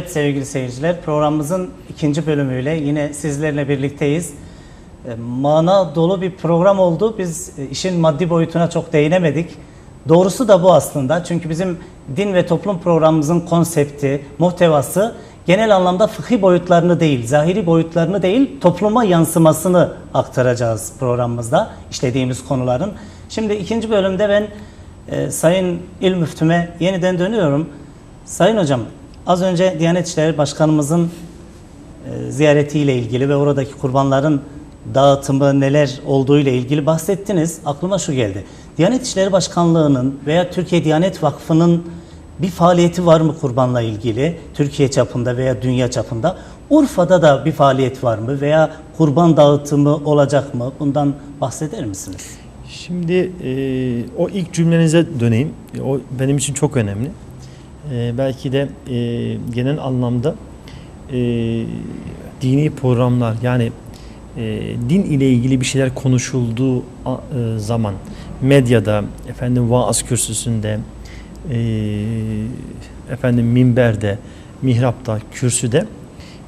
Evet sevgili seyirciler programımızın ikinci bölümüyle yine sizlerle birlikteyiz. E, Mana dolu bir program oldu. Biz e, işin maddi boyutuna çok değinemedik. Doğrusu da bu aslında. Çünkü bizim din ve toplum programımızın konsepti, muhtevası genel anlamda fıkhi boyutlarını değil, zahiri boyutlarını değil, topluma yansımasını aktaracağız programımızda işlediğimiz konuların. Şimdi ikinci bölümde ben e, Sayın İl Müftüme yeniden dönüyorum. Sayın Hocam, az önce Diyanet İşleri Başkanımızın e, ziyaretiyle ilgili ve oradaki kurbanların dağıtımı neler olduğu ile ilgili bahsettiniz. Aklıma şu geldi. Diyanet İşleri Başkanlığı'nın veya Türkiye Diyanet Vakfı'nın bir faaliyeti var mı kurbanla ilgili? Türkiye çapında veya dünya çapında. Urfa'da da bir faaliyet var mı veya kurban dağıtımı olacak mı? Bundan bahseder misiniz? Şimdi e, o ilk cümlenize döneyim. O benim için çok önemli. E, belki de e, genel anlamda e, dini programlar yani e, din ile ilgili bir şeyler konuşulduğu e, zaman medyada, efendim vaaz kürsüsünde, e, efendim minberde, mihrapta, kürsüde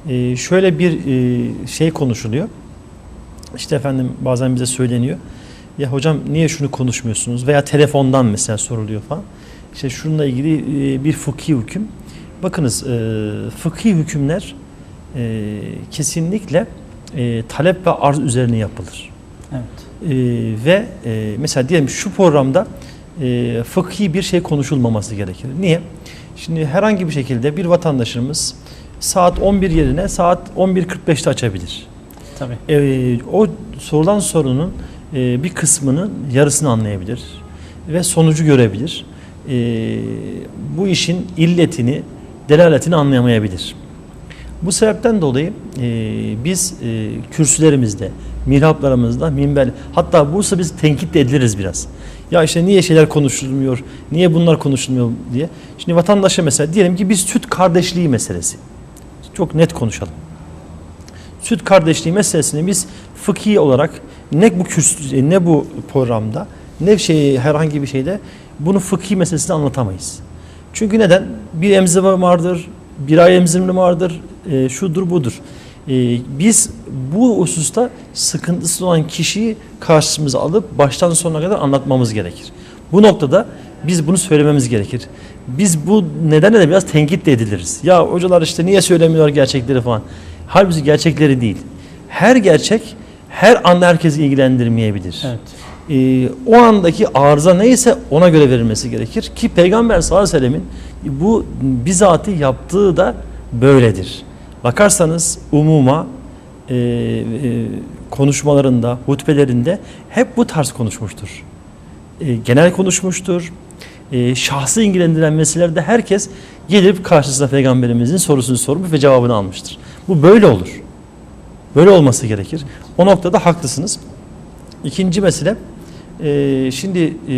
e, şöyle bir e, şey konuşuluyor. İşte efendim bazen bize söyleniyor. Ya hocam niye şunu konuşmuyorsunuz? Veya telefondan mesela soruluyor falan. İşte şununla ilgili e, bir fıkhi hüküm. Bakınız e, fıkhi hükümler e, kesinlikle talep ve arz üzerine yapılır. Evet. Ve mesela diyelim şu programda fıkhi bir şey konuşulmaması gerekir. Niye? Şimdi herhangi bir şekilde bir vatandaşımız saat 11 yerine saat 11.45'te açabilir. Tabii. E, o sorulan sorunun e, bir kısmının yarısını anlayabilir ve sonucu görebilir. E, bu işin illetini, delaletini anlayamayabilir. Bu sebepten dolayı e, biz e, kürsülerimizde, mihraplarımızda, minber, hatta Bursa biz tenkit de ediliriz biraz. Ya işte niye şeyler konuşulmuyor, niye bunlar konuşulmuyor diye. Şimdi vatandaşa mesela diyelim ki bir süt kardeşliği meselesi. Çok net konuşalım süt kardeşliği meselesini biz fıkhi olarak ne bu kürsü, ne bu programda ne şey herhangi bir şeyde bunu fıkhi meselesini anlatamayız. Çünkü neden? Bir emzirme vardır, bir ay emzirme vardır, e, şudur budur. E, biz bu hususta sıkıntısı olan kişiyi karşımıza alıp baştan sonuna kadar anlatmamız gerekir. Bu noktada biz bunu söylememiz gerekir. Biz bu nedenle de biraz tenkit de ediliriz. Ya hocalar işte niye söylemiyor gerçekleri falan. Halbuki gerçekleri değil. Her gerçek her anda herkesi ilgilendirmeyebilir. Evet. Ee, o andaki arıza neyse ona göre verilmesi gerekir. Ki Peygamber sallallahu aleyhi ve sellemin bu bizatı yaptığı da böyledir. Bakarsanız umuma e, e, konuşmalarında, hutbelerinde hep bu tarz konuşmuştur. E, genel konuşmuştur. E, şahsı ilgilendiren meselelerde herkes gelip karşısına Peygamberimizin sorusunu sormuş ve cevabını almıştır. Bu böyle olur. Böyle olması gerekir. O noktada haklısınız. İkinci mesele, e, şimdi e,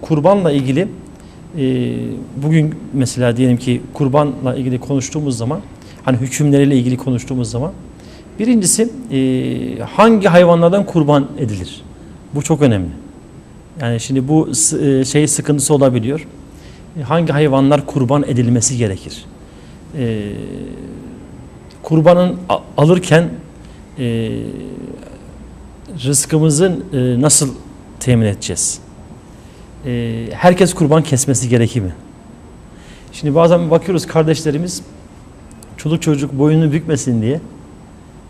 kurbanla ilgili e, bugün mesela diyelim ki kurbanla ilgili konuştuğumuz zaman, hani hükümleriyle ilgili konuştuğumuz zaman, birincisi e, hangi hayvanlardan kurban edilir? Bu çok önemli. Yani şimdi bu e, şey sıkıntısı olabiliyor. E, Hangi hayvanlar kurban edilmesi gerekir? E, kurbanın alırken e, rızkımızın e, nasıl temin edeceğiz? E, herkes kurban kesmesi gerekir mi? Şimdi bazen bakıyoruz kardeşlerimiz çoluk çocuk boyunu bükmesin diye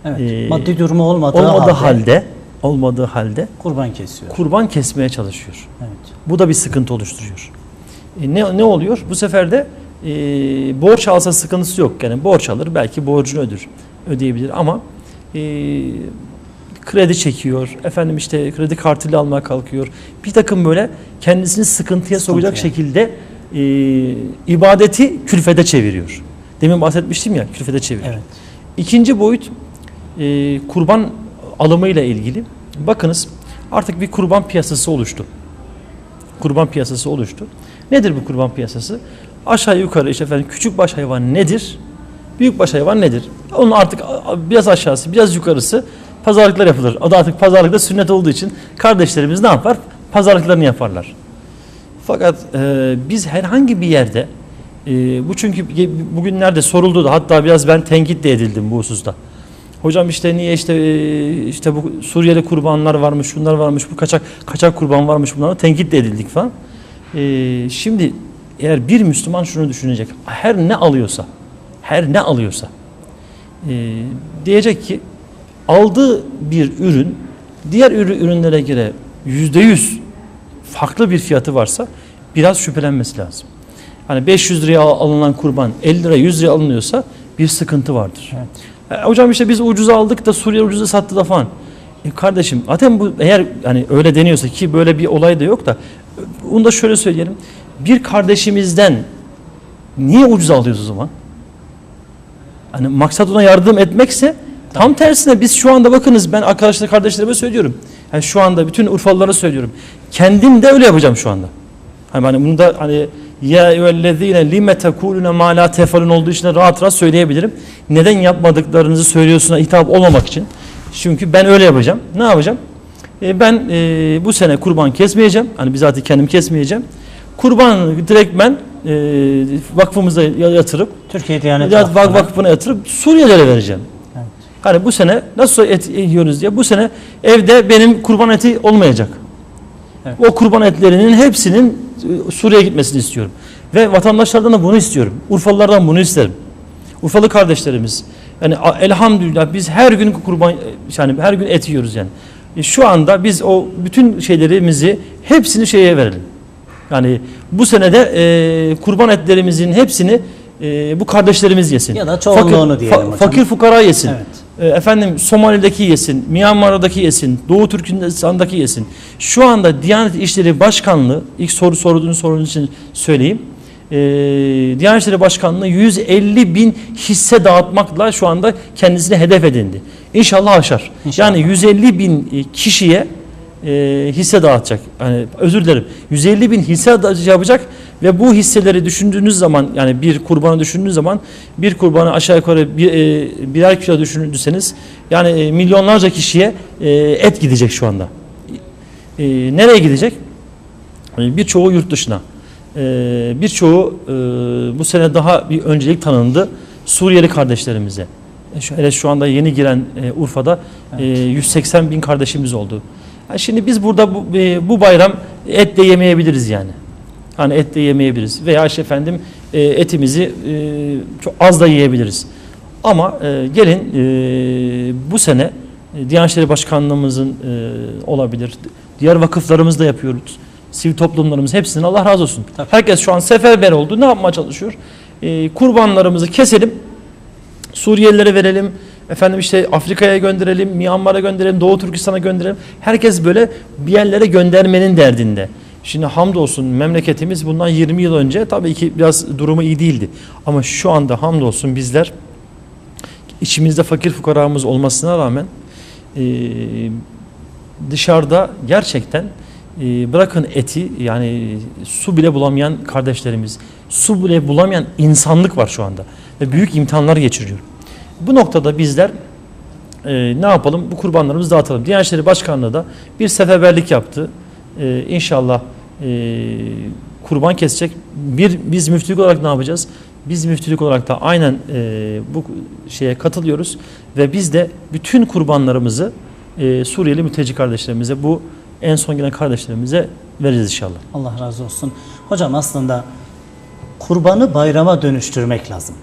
Evet. Ee, Maddi durumu olmadığı, olmadığı halde, halde olmadığı halde kurban kesiyor. kurban kesmeye çalışıyor. Evet. Bu da bir sıkıntı oluşturuyor. E, ne, ne oluyor? Bu sefer de e, borç alsa sıkıntısı yok. Yani borç alır belki borcunu ödür, ödeyebilir ama e, kredi çekiyor. Efendim işte kredi kartıyla almaya kalkıyor. Bir takım böyle kendisini sıkıntıya sokacak şekilde e, ibadeti külfede çeviriyor. Demin bahsetmiştim ya külfede çeviriyor. Evet. İkinci boyut e, kurban alımıyla ilgili. Bakınız artık bir kurban piyasası oluştu. Kurban piyasası oluştu. Nedir bu kurban piyasası? Aşağı yukarı işte efendim küçük baş hayvan nedir? Büyük baş hayvan nedir? Onun artık biraz aşağısı, biraz yukarısı pazarlıklar yapılır. O da artık pazarlıkta sünnet olduğu için kardeşlerimiz ne yapar? Pazarlıklarını yaparlar. Fakat e, biz herhangi bir yerde E, bu çünkü bugünlerde soruldu da hatta biraz ben tenkit de edildim bu hususta. Hocam işte niye işte e, işte bu Suriyeli kurbanlar varmış, şunlar varmış, bu kaçak kaçak kurban varmış bunlara tenkit de edildik falan. E, şimdi eğer bir Müslüman şunu düşünecek. Her ne alıyorsa, her ne alıyorsa e, diyecek ki aldığı bir ürün diğer ürü- ürünlere göre yüzde yüz farklı bir fiyatı varsa biraz şüphelenmesi lazım. Hani 500 liraya al- alınan kurban 50 lira 100 liraya alınıyorsa bir sıkıntı vardır. E, hocam işte biz ucuza aldık da Suriye ucuza sattı da falan. E, kardeşim zaten bu eğer hani öyle deniyorsa ki böyle bir olay da yok da e, onu da şöyle söyleyelim. Bir kardeşimizden niye ucuz alıyoruz o zaman? Hani maksat ona yardım etmekse tam tersine biz şu anda bakınız ben arkadaşlar kardeşlerime söylüyorum. Yani şu anda bütün Urfalılara söylüyorum. Kendim de öyle yapacağım şu anda. Hani, hani bunu da hani ya eyyühellezine lime tekulune ma la tefalun olduğu için rahat rahat söyleyebilirim. Neden yapmadıklarınızı söylüyorsun'a hitap olmamak için. Çünkü ben öyle yapacağım. Ne yapacağım? E, ben e, bu sene kurban kesmeyeceğim. Hani bizatihi kendim kesmeyeceğim. Kurban direkt ben e, vakfımıza yatırıp Türkiye Diyanet Vakfı'na- Vakfı'na yatırıp Suriyelilere vereceğim. Hani bu sene nasıl et yiyoruz diye bu sene evde benim kurban eti olmayacak. Evet. O kurban etlerinin hepsinin e, Suriye'ye gitmesini istiyorum. Ve vatandaşlardan da bunu istiyorum. Urfalılardan bunu isterim. Urfalı kardeşlerimiz. Yani elhamdülillah biz her gün kurban yani her gün et yiyoruz yani. E, şu anda biz o bütün şeylerimizi hepsini şeye verelim. Yani bu senede e, kurban etlerimizin hepsini e, bu kardeşlerimiz yesin. Ya da çoğunluğunu diyelim hocam. Fakir fukara yesin. Evet. E, efendim Somali'deki yesin, Myanmar'daki yesin, Doğu Türkistan'daki yesin. Şu anda Diyanet İşleri Başkanlığı, ilk soru sorduğunuz sorunun için söyleyeyim. E, Diyanet İşleri Başkanlığı 150 bin hisse dağıtmakla şu anda kendisine hedef edindi. İnşallah aşar. İnşallah. Yani 150 bin e, kişiye e, hisse dağıtacak. Yani özür dilerim. 150 bin hisse yapacak ve bu hisseleri düşündüğünüz zaman yani bir kurbanı düşündüğünüz zaman bir kurbanı aşağı yukarı bir, e, birer kilo düşünürseniz yani e, milyonlarca kişiye e, et gidecek şu anda. E, nereye gidecek? E, birçoğu yurt dışına. E, birçoğu e, bu sene daha bir öncelik tanındı Suriyeli kardeşlerimize. E, şu, hele şu anda yeni giren e, Urfa'da e, 180 bin kardeşimiz oldu. Ha, şimdi biz burada bu, e, bu bayram et de yemeyebiliriz yani. Hani et de yemeyebiliriz veya işte efendim e, etimizi e, çok az da yiyebiliriz. Ama e, gelin e, bu sene e, Diyanet İşleri Başkanlığımızın e, olabilir. Diğer vakıflarımız da yapıyoruz. Sivil toplumlarımız hepsinin Allah razı olsun. Tabii. Herkes şu an seferber oldu. Ne yapmaya çalışıyor? E, kurbanlarımızı keselim. Suriyelilere verelim. Efendim işte Afrika'ya gönderelim, Myanmar'a gönderelim, Doğu Türkistan'a gönderelim. Herkes böyle bir yerlere göndermenin derdinde. Şimdi hamdolsun memleketimiz bundan 20 yıl önce tabii ki biraz durumu iyi değildi. Ama şu anda hamdolsun bizler içimizde fakir fukaramız olmasına rağmen e, dışarıda gerçekten e, bırakın eti yani su bile bulamayan kardeşlerimiz, su bile bulamayan insanlık var şu anda ve büyük imtihanlar geçiriyor. Bu noktada bizler e, ne yapalım? Bu kurbanlarımızı dağıtalım. Diyanet İşleri Başkanlığı da bir seferberlik yaptı. E, inşallah e, kurban kesecek. Bir biz müftülük olarak ne yapacağız? Biz müftülük olarak da aynen e, bu şeye katılıyoruz ve biz de bütün kurbanlarımızı e, Suriyeli mülteci kardeşlerimize bu en son gelen kardeşlerimize vereceğiz inşallah. Allah razı olsun. Hocam aslında kurbanı bayrama dönüştürmek lazım.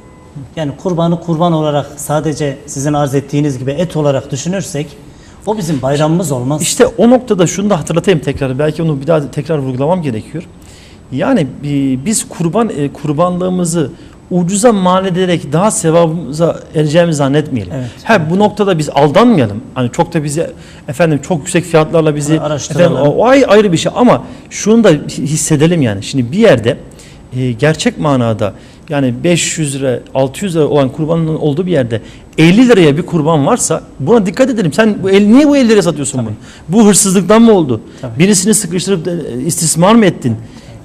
Yani kurbanı kurban olarak sadece sizin arz ettiğiniz gibi et olarak düşünürsek o bizim bayramımız olmaz. İşte o noktada şunu da hatırlatayım tekrar. Belki onu bir daha tekrar vurgulamam gerekiyor. Yani biz kurban e, kurbanlığımızı ucuza mal ederek daha sevabımıza ereceğimizi zannetmeyelim. Evet. Ha, bu noktada biz aldanmayalım. Hani çok da bizi efendim çok yüksek fiyatlarla bizi efendim, o o ay- ayrı bir şey ama şunu da hissedelim yani. Şimdi bir yerde e, gerçek manada yani 500 lira 600 lira olan kurbanın olduğu bir yerde 50 liraya bir kurban varsa buna dikkat edelim. Sen bu el, niye bu 50 liraya satıyorsun bunu? Bu hırsızlıktan mı oldu? Tabii. Birisini sıkıştırıp e, istismar mı ettin?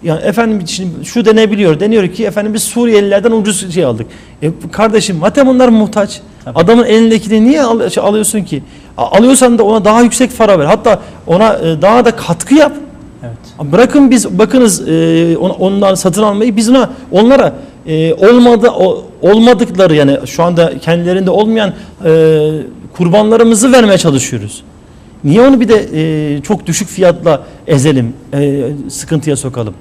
Yani efendim şimdi şu denebiliyor. Deniyor ki efendim biz Suriyelilerden ucuz şey aldık. E, kardeşim zaten onlar muhtaç. Tabii. Adamın elindekini niye al- şey alıyorsun ki? Alıyorsan da ona daha yüksek para ver. Hatta ona e, daha da katkı yap. Bırakın biz bakınız e, on- ondan satın almayı biz ona onlara e, olmadı o- olmadıkları yani şu anda kendilerinde olmayan e, kurbanlarımızı vermeye çalışıyoruz. Niye onu bir de e, çok düşük fiyatla ezelim, e, sıkıntıya sokalım?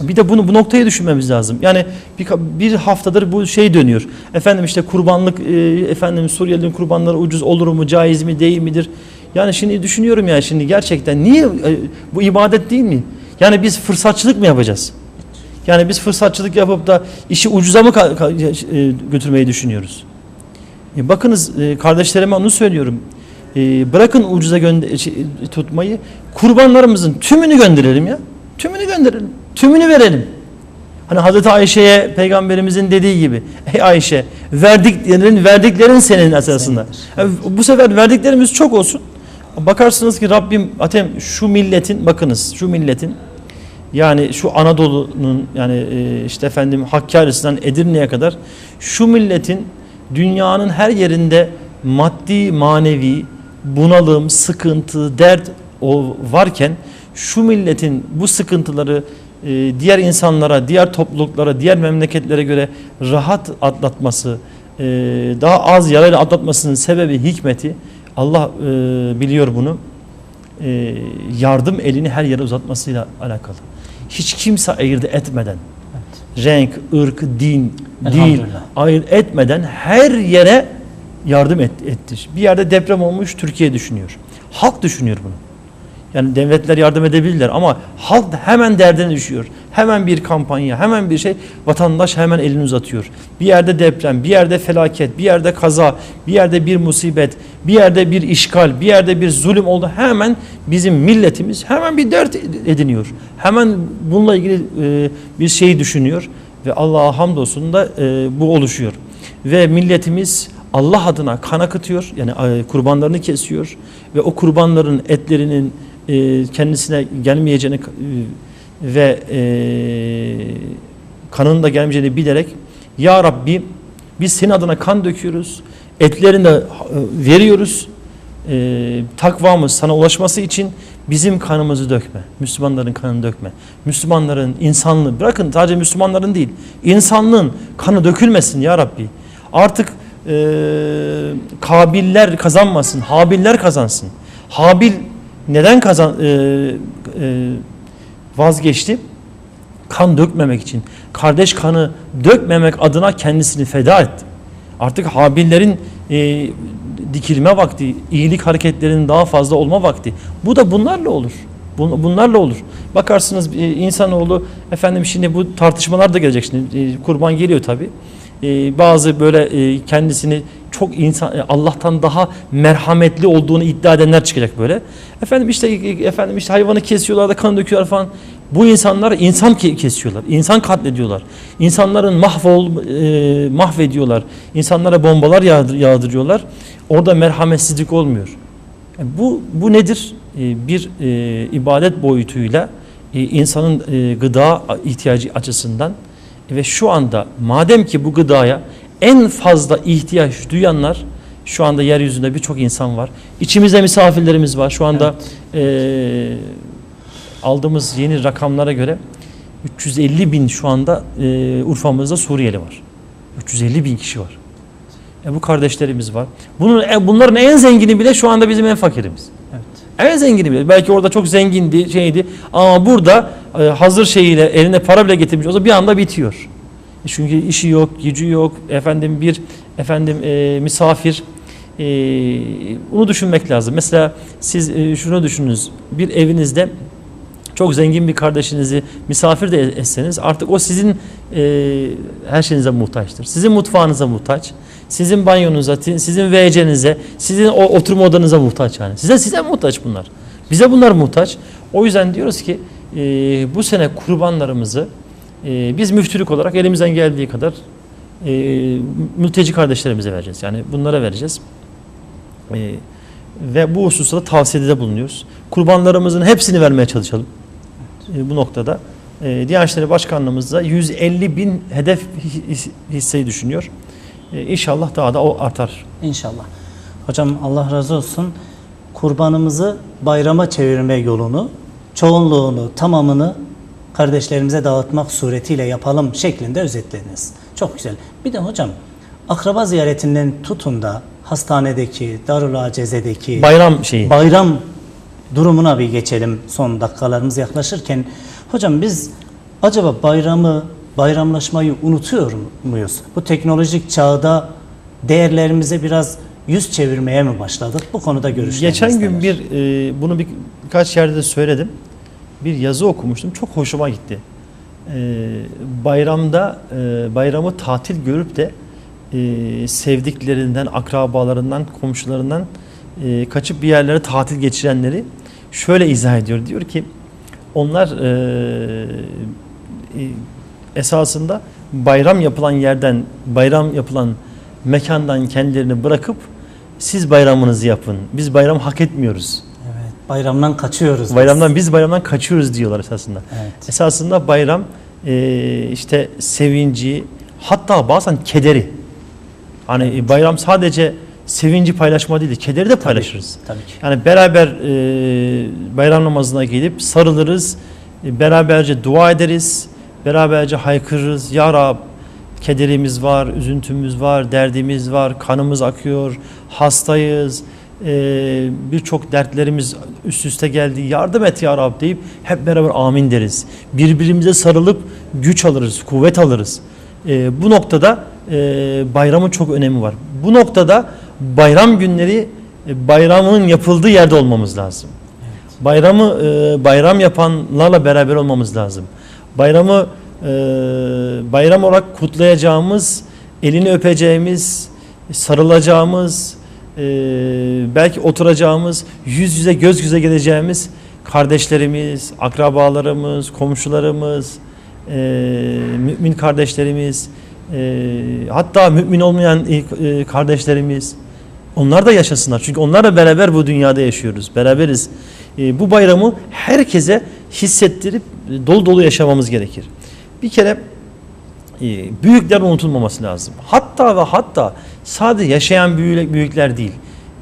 Bir de bunu bu noktayı düşünmemiz lazım. Yani bir, bir haftadır bu şey dönüyor. Efendim işte kurbanlık, e, efendim Suriyelilerin kurbanları ucuz olur mu, caiz mi, değil midir? Yani şimdi düşünüyorum ya şimdi gerçekten niye e, bu ibadet değil mi? Yani biz fırsatçılık mı yapacağız? Yani biz fırsatçılık yapıp da işi ucuza mı e, götürmeyi düşünüyoruz? E, bakınız e, kardeşlerime onu söylüyorum. E, bırakın ucuza şey, tutmayı. Kurbanlarımızın tümünü gönderelim ya. Tümünü gönderelim. Tümünü verelim. Hani Hazreti Ayşe'ye peygamberimizin dediği gibi ey Ayşe verdiklerin verdiklerin senin esasında. Yani bu sefer verdiklerimiz çok olsun. Bakarsınız ki Rabbim atem şu milletin bakınız şu milletin yani şu Anadolu'nun yani e, işte efendim Hakkari'sinden Edirne'ye kadar şu milletin dünyanın her yerinde maddi manevi bunalım, sıkıntı, dert o varken şu milletin bu sıkıntıları e, diğer insanlara, diğer topluluklara, diğer memleketlere göre rahat atlatması, e, daha az yarayla atlatmasının sebebi, hikmeti Allah e, biliyor bunu. E, yardım elini her yere uzatmasıyla alakalı. Hiç kimse ayırt etmeden, renk, ırk, din, dil ayırt etmeden her yere yardım et, etti. Bir yerde deprem olmuş Türkiye düşünüyor. Halk düşünüyor bunu. Yani devletler yardım edebilirler ama halk hemen derdine düşüyor. Hemen bir kampanya, hemen bir şey vatandaş hemen elini uzatıyor. Bir yerde deprem, bir yerde felaket, bir yerde kaza, bir yerde bir musibet, bir yerde bir işgal, bir yerde bir zulüm oldu. Hemen bizim milletimiz hemen bir dert ediniyor. Hemen bununla ilgili e, bir şey düşünüyor ve Allah'a hamdolsun da e, bu oluşuyor. Ve milletimiz Allah adına kan akıtıyor yani e, kurbanlarını kesiyor ve o kurbanların etlerinin e, kendisine gelmeyeceğini e, ve e, kanının da gelmeyeceğini bilerek Ya Rabbi biz senin adına kan döküyoruz etlerini de veriyoruz takvamız sana ulaşması için bizim kanımızı dökme. Müslümanların kanını dökme. Müslümanların insanlığı bırakın sadece Müslümanların değil insanlığın kanı dökülmesin ya Rabbi. Artık e, Kabiller kazanmasın, Habiller kazansın. Habil neden kazan e, e, vazgeçti? Kan dökmemek için. Kardeş kanı dökmemek adına kendisini feda etti. Artık Habillerin e, dikilme vakti, iyilik hareketlerinin daha fazla olma vakti. Bu da bunlarla olur. Bun- Bunlarla olur. Bakarsınız e, insanoğlu efendim şimdi bu tartışmalar da gelecek şimdi E, kurban geliyor tabi. bazı böyle e, kendisini çok insan e, Allah'tan daha merhametli olduğunu iddia edenler çıkacak böyle. Efendim işte e, efendim işte hayvanı kesiyorlar da kan döküyorlar falan. Bu insanlar insan ke- kesiyorlar. insan katlediyorlar. İnsanların mahvol e, mahvediyorlar. İnsanlara bombalar yağdır, yağdırıyorlar. Orada merhametsizlik olmuyor. E, Bu bu nedir? E, Bir e, ibadet boyutuyla e, insanın e, gıda ihtiyacı açısından ve şu anda madem ki bu gıdaya en fazla ihtiyaç duyanlar şu anda yeryüzünde birçok insan var. İçimizde misafirlerimiz var. Şu anda e, aldığımız yeni rakamlara göre 350 bin şu anda e, Urfa'mızda Suriyeli var. 350 bin kişi var. E, bu kardeşlerimiz var. Bunun, e, bunların en zengini bile şu anda bizim en fakirimiz. Evet. En zengini bile. Belki orada çok zengindi, şeydi. Ama burada e, hazır şeyiyle eline para bile getirmiş olsa bir anda bitiyor. Çünkü işi yok, gücü yok. Efendim bir efendim e, misafir e, bunu düşünmek lazım. Mesela siz e, şunu düşününüz. Bir evinizde çok zengin bir kardeşinizi misafir de etseniz artık o sizin e, her şeyinize muhtaçtır. Sizin mutfağınıza muhtaç. Sizin banyonuza, sizin WC'nize, sizin o oturma odanıza muhtaç yani. Size size muhtaç bunlar. Bize bunlar muhtaç. O yüzden diyoruz ki e, bu sene kurbanlarımızı e, biz müftülük olarak elimizden geldiği kadar e, mülteci kardeşlerimize vereceğiz. Yani bunlara vereceğiz. E, ve bu hususta da tavsiyede bulunuyoruz. Kurbanlarımızın hepsini vermeye çalışalım. E, bu noktada. E, Diyanet İşleri Başkanlığımız da 150 bin hedef his- hisseyi düşünüyor. E, İnşallah daha da o artar. İnşallah. Hocam Allah razı olsun. Kurbanımızı bayrama çevirme yolunu çoğunluğunu, tamamını kardeşlerimize dağıtmak suretiyle yapalım şeklinde özetlediniz. Çok güzel. Bir de hocam akraba ziyaretinden tutun da hastanedeki, Darül Aceze'deki Bayram şeyi. bayram durumuna bir geçelim son dakikalarımız yaklaşırken. Hocam biz acaba bayramı, bayramlaşmayı unutuyor muyuz? Bu teknolojik çağda değerlerimize biraz yüz çevirmeye mi başladık? Bu konuda görüşleriniz Geçen gün bir e, bunu bir, birkaç yerde de söyledim. Bir yazı okumuştum. Çok hoşuma gitti. E, bayramda e, bayramı tatil görüp de e, sevdiklerinden, akrabalarından, komşularından e, kaçıp bir yerlere tatil geçirenleri şöyle izah ediyor. Diyor ki onlar e, e, esasında bayram yapılan yerden, bayram yapılan mekandan kendilerini bırakıp siz bayramınızı yapın. Biz bayram hak etmiyoruz. Evet, bayramdan kaçıyoruz. biz. Bayramdan biz bayramdan kaçıyoruz diyorlar esasında. Evet. Esasında bayram e, işte sevinci hatta bazen kederi. Hani bayram sadece sevinci paylaşma değil, kederi de paylaşırız. Tabii ki. Yani beraber e, bayram namazına gelip sarılırız, e, beraberce dua ederiz, beraberce haykırırız. Ya Rab kederimiz var, üzüntümüz var, derdimiz var, kanımız akıyor, hastayız, e, birçok dertlerimiz üst üste geldi. Yardım et Ya Rab deyip hep beraber amin deriz. Birbirimize sarılıp güç alırız, kuvvet alırız. E, bu noktada e, bayramın çok önemi var. Bu noktada bayram günleri e, bayramın yapıldığı yerde olmamız lazım. Bayramı e, bayram yapanlarla beraber olmamız lazım. Bayramı e, bayram olarak kutlayacağımız, elini öpeceğimiz, sarılacağımız, e, belki oturacağımız, yüz yüze göz göze geleceğimiz kardeşlerimiz, akrabalarımız, komşularımız, e, mümin kardeşlerimiz, e, hatta mümin olmayan e, kardeşlerimiz, onlar da yaşasınlar. Çünkü onlarla beraber bu dünyada yaşıyoruz. Beraberiz. E, bu bayramı herkese hissettirip e, dolu dolu yaşamamız gerekir. Bir kere e, büyükler unutulmaması lazım. Hatta ve hatta sadece yaşayan büyük- büyükler değil.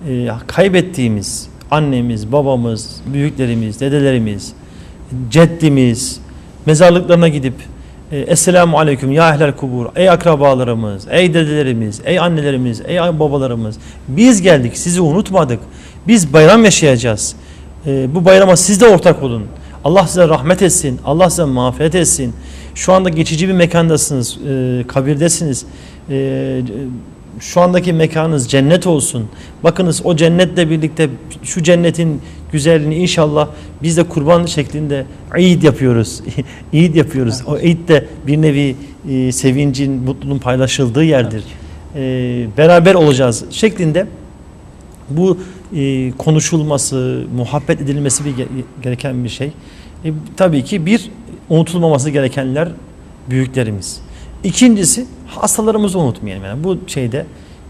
E, kaybettiğimiz annemiz, babamız, büyüklerimiz, dedelerimiz, ceddimiz mezarlıklarına gidip e, Esselamu Aleyküm ya ehlel kubur ey akrabalarımız, ey dedelerimiz, ey annelerimiz, ey babalarımız biz geldik sizi unutmadık. Biz bayram yaşayacağız. E, bu bayrama siz de ortak olun. Allah size rahmet etsin. Allah size mağfiret etsin. Şu anda geçici bir mekandasınız. e, kabirdesiniz. E, şu andaki mekanınız cennet olsun. Bakınız o cennetle birlikte şu cennetin güzelliğini inşallah biz de kurban şeklinde Eid yapıyoruz. Eid yapıyoruz. O Eid de bir nevi e, sevincin, mutluluğun paylaşıldığı yerdir. E, beraber olacağız şeklinde bu e, konuşulması, muhabbet edilmesi bir ge- gereken bir şey. E, tabii ki bir unutulmaması gerekenler büyüklerimiz. İkincisi hastalarımızı unutmayalım. Yani bu şeyde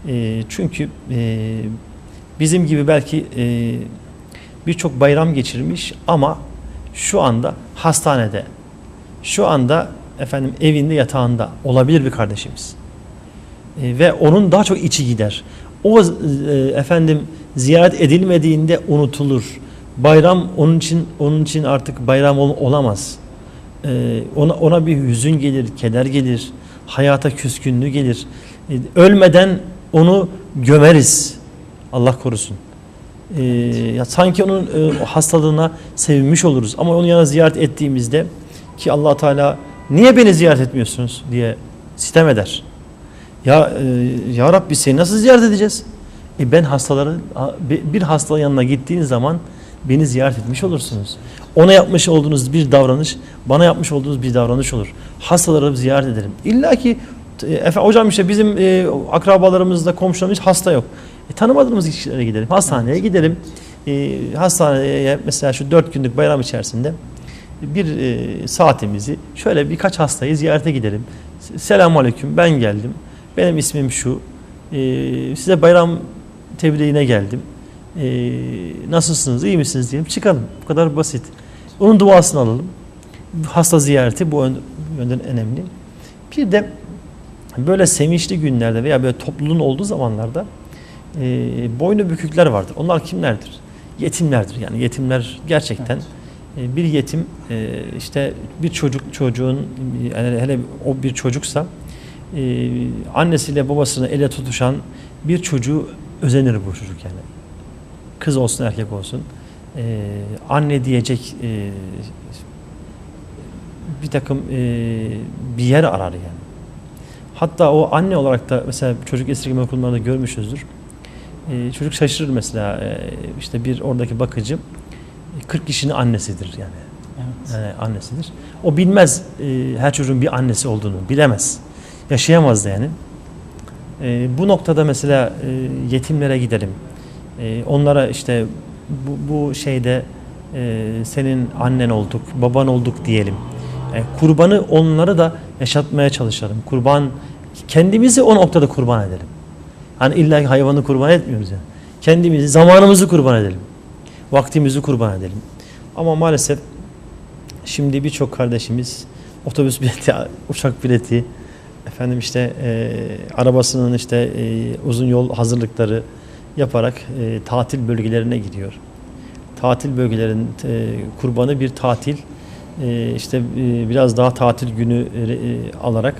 e, çünkü e, bizim gibi belki e, birçok bayram geçirmiş ama şu anda hastanede, şu anda efendim evinde yatağında olabilir bir kardeşimiz. E, ve onun daha çok içi gider. O e, efendim ziyaret edilmediğinde unutulur. Bayram onun için onun için artık bayram ol- olamaz. E, ona ona bir hüzün gelir, keder gelir, hayata küskünlüğü gelir. E, ölmeden onu gömeriz. Allah korusun. E, ya sanki onun e, hastalığına sevinmiş oluruz. Ama onun yanına ziyaret ettiğimizde ki Allah Teala niye beni ziyaret etmiyorsunuz diye sitem eder. Ya e, ya Rabbi seni nasıl ziyaret edeceğiz? E ben hastaları bir hastanın yanına gittiğiniz zaman beni ziyaret etmiş olursunuz. Ona yapmış olduğunuz bir davranış, bana yapmış olduğunuz bir davranış olur. Hastaları ziyaret ederim. İlla ki e, efendim hocam işte bizim e, akrabalarımızda komşularımız hasta yok. E, tanımadığımız kişilere gidelim. Hastaneye gidelim. E, hastaneye mesela şu dört günlük bayram içerisinde bir e, saatimizi şöyle birkaç hastayı ziyarete gidelim. Selamun Aleyküm ben geldim. Benim ismim şu. E, size bayram tebliğine geldim. E, nasılsınız, iyi misiniz diyelim. Çıkalım. Bu kadar basit. Onun duasını alalım. Hasta ziyareti bu ön- yönden önemli. Bir de böyle sevinçli günlerde veya böyle topluluğun olduğu zamanlarda e, boynu bükükler vardır. Onlar kimlerdir? Yetimlerdir. Yani yetimler gerçekten E, bir yetim e, işte bir çocuk çocuğun yani hele o bir çocuksa e, annesiyle babasını ele tutuşan bir çocuğu özenir bu çocuk yani. Kız olsun erkek olsun. E, anne diyecek e, bir takım e, bir yer arar yani. Hatta o anne olarak da mesela çocuk esirgeme okullarında görmüşüzdür. E, çocuk şaşırır mesela e, işte bir oradaki bakıcı e, 40 kişinin annesidir yani. Evet. E, annesidir. O bilmez e, her çocuğun bir annesi olduğunu bilemez. Yaşayamaz da yani. E, bu noktada mesela e, yetimlere gidelim. E, onlara işte bu, bu şeyde e, senin annen olduk, baban olduk diyelim. E, kurbanı onları da yaşatmaya çalışalım. Kurban kendimizi o noktada kurban edelim. Hani illa hayvanı kurban etmiyoruz yani. Kendimizi, zamanımızı kurban edelim. Vaktimizi kurban edelim. Ama maalesef şimdi birçok kardeşimiz otobüs bileti, uçak bileti, efendim işte e, arabasının işte e, uzun yol hazırlıkları yaparak e, tatil bölgelerine gidiyor. Tatil bölgelerinin e, kurbanı bir tatil e, işte e, biraz daha tatil günü e, alarak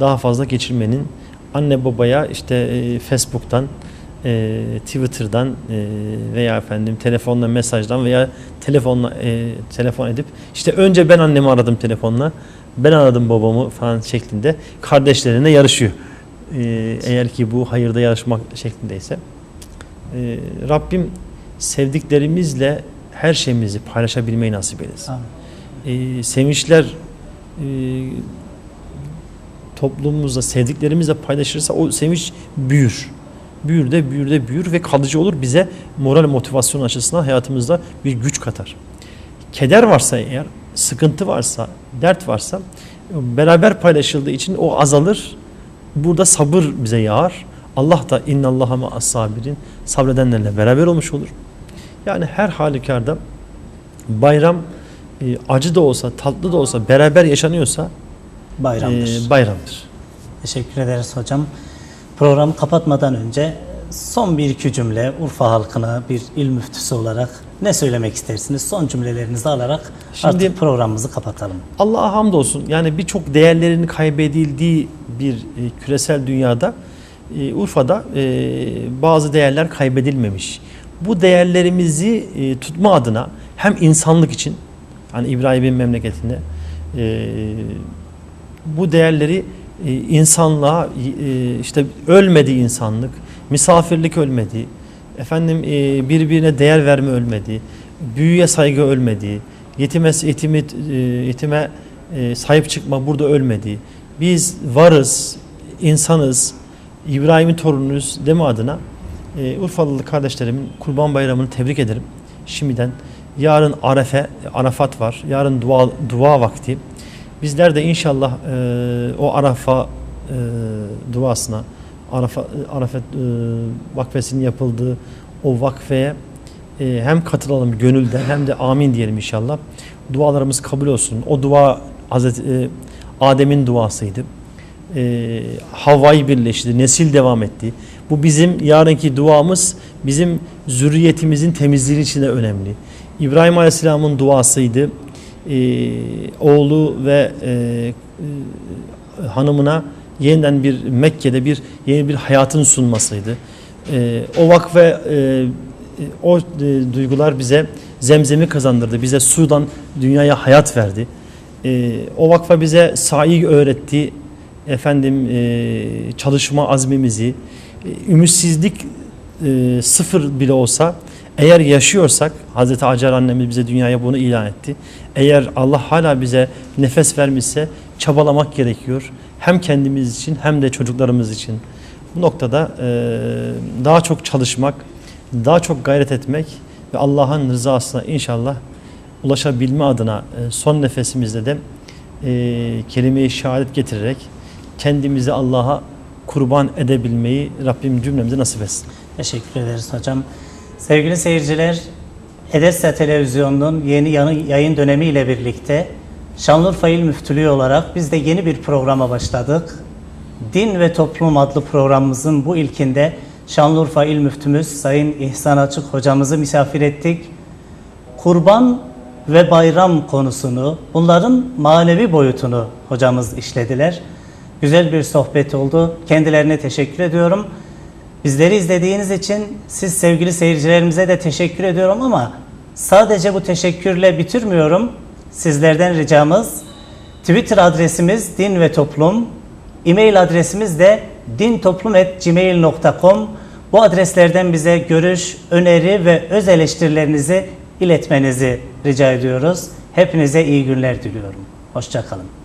daha fazla geçirmenin anne babaya işte e, Facebook'tan e, Twitter'dan e, veya efendim telefonla mesajdan veya telefonla e, telefon edip işte önce ben annemi aradım telefonla ben aradım babamı falan şeklinde kardeşlerine yarışıyor. E, eğer ki bu hayırda yarışmak şeklindeyse. E, Rabbim sevdiklerimizle her şeyimizi paylaşabilmeyi nasip eylesin. E, sevinçler e, toplumumuzda sevdiklerimizle paylaşırsa o sevinç büyür. Büyür de büyür de büyür ve kalıcı olur. Bize moral motivasyon açısından hayatımızda bir güç katar. Keder varsa eğer, sıkıntı varsa, dert varsa beraber paylaşıldığı için o azalır. Burada sabır bize yağar. Allah da innallaha ma sabirin sabredenlerle beraber olmuş olur. Yani her halükarda bayram e, acı da olsa, tatlı da olsa, beraber yaşanıyorsa Bayramdır. e, bayramdır. Teşekkür ederiz hocam. Programı kapatmadan önce son bir iki cümle Urfa halkına bir il müftüsü olarak ne söylemek istersiniz? Son cümlelerinizi alarak Şimdi- artık programımızı kapatalım. Allah'a hamdolsun. Yani birçok değerlerin kaybedildiği bir e, küresel dünyada e, Urfa'da e, bazı değerler kaybedilmemiş. Bu değerlerimizi e, tutma adına hem insanlık için hani İbrahim'in memleketinde e, bu değerleri insanlığa işte ölmedi insanlık, misafirlik ölmedi, efendim birbirine değer verme ölmedi, büyüye saygı ölmedi, yetime yetimi, yetime sahip çıkma burada ölmedi. Biz varız, insanız, İbrahim'in torunuyuz deme adına e, Urfalılı kardeşlerimin Kurban Bayramı'nı tebrik ederim. Şimdiden yarın Arefe, Arafat var. Yarın dua, dua vakti. Bizler de inşallah e, o Arafa e, duasına, Arafa, Arafat e, vakfesinin yapıldığı o vakfeye e, hem katılalım gönülden hem de amin diyelim inşallah. Dualarımız kabul olsun. O dua Hazreti e, Adem'in duasıydı. E, Havva'yı birleşti, nesil devam etti. Bu bizim yarınki duamız bizim zürriyetimizin temizliği için de önemli. İbrahim Aleyhisselam'ın duasıydı. E, oğlu ve e, e, hanımına yeniden bir Mekke'de bir yeni bir hayatın sunmasıydı. E, o vakfe e, o e, duygular bize zemzemi kazandırdı. Bize sudan dünyaya hayat verdi. E, o vakfa bize sahi öğretti. Efendim e, çalışma azmimizi, e, ümitsizlik e, sıfır bile olsa eğer yaşıyorsak Hazreti Hacer annemiz bize dünyaya bunu ilan etti. Eğer Allah hala bize nefes vermişse çabalamak gerekiyor. Hem kendimiz için hem de çocuklarımız için. Bu noktada e, daha çok çalışmak, daha çok gayret etmek ve Allah'ın rızasına inşallah ulaşabilme adına e, son nefesimizde de e, kelime-i şehadet getirerek kendimizi Allah'a kurban edebilmeyi Rabbim cümlemize nasip etsin. Teşekkür ederiz hocam. Sevgili seyirciler, Edessa Televizyonu'nun yeni yayın dönemi ile birlikte Şanlıurfa İl Müftülüğü olarak biz de yeni bir programa başladık. Din ve Toplum adlı programımızın bu ilkinde Şanlıurfa İl Müftümüz Sayın İhsan Açık hocamızı misafir ettik. Kurban ve bayram konusunu, bunların manevi boyutunu hocamız işlediler. Güzel bir sohbet oldu. Kendilerine teşekkür ediyorum. Bizleri izlediğiniz için siz sevgili seyircilerimize de teşekkür ediyorum ama sadece bu teşekkürle bitirmiyorum. Sizlerden ricamız Twitter adresimiz din ve toplum, e-mail adresimiz de dintoplum.gmail.com Bu adreslerden bize görüş, öneri ve öz eleştirilerinizi iletmenizi rica ediyoruz. Hepinize iyi günler diliyorum. Hoşçakalın.